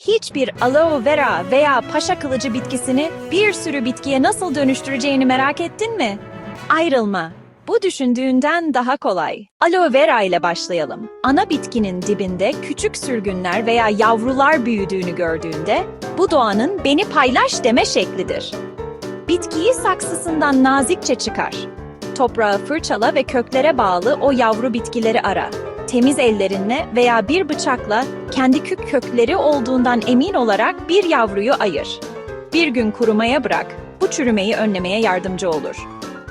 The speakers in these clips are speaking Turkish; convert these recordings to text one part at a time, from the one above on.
hiçbir aloe vera veya paşa kılıcı bitkisini bir sürü bitkiye nasıl dönüştüreceğini merak ettin mi? Ayrılma. Bu düşündüğünden daha kolay. Aloe vera ile başlayalım. Ana bitkinin dibinde küçük sürgünler veya yavrular büyüdüğünü gördüğünde bu doğanın beni paylaş deme şeklidir. Bitkiyi saksısından nazikçe çıkar. Toprağı fırçala ve köklere bağlı o yavru bitkileri ara. Temiz ellerinle veya bir bıçakla kendi kök kökleri olduğundan emin olarak bir yavruyu ayır. Bir gün kurumaya bırak. Bu çürümeyi önlemeye yardımcı olur.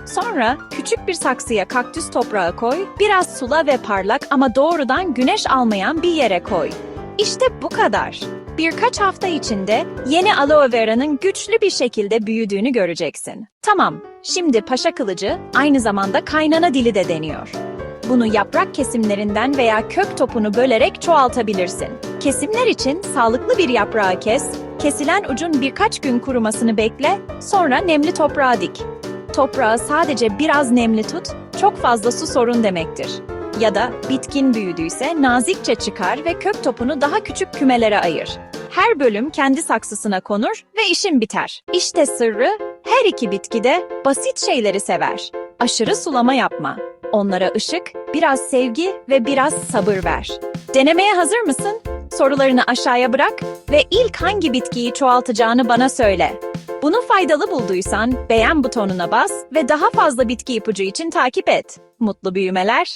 Sonra küçük bir saksıya kaktüs toprağı koy, biraz sula ve parlak ama doğrudan güneş almayan bir yere koy. İşte bu kadar. Birkaç hafta içinde yeni aloe vera'nın güçlü bir şekilde büyüdüğünü göreceksin. Tamam, şimdi paşa kılıcı aynı zamanda kaynana dili de deniyor. Bunu yaprak kesimlerinden veya kök topunu bölerek çoğaltabilirsin. Kesimler için sağlıklı bir yaprağı kes, kesilen ucun birkaç gün kurumasını bekle, sonra nemli toprağa dik. Toprağı sadece biraz nemli tut, çok fazla su sorun demektir. Ya da bitkin büyüdüyse nazikçe çıkar ve kök topunu daha küçük kümelere ayır. Her bölüm kendi saksısına konur ve işin biter. İşte sırrı, her iki bitki de basit şeyleri sever. Aşırı sulama yapma. Onlara ışık, biraz sevgi ve biraz sabır ver. Denemeye hazır mısın? Sorularını aşağıya bırak ve ilk hangi bitkiyi çoğaltacağını bana söyle. Bunu faydalı bulduysan beğen butonuna bas ve daha fazla bitki ipucu için takip et. Mutlu büyümeler.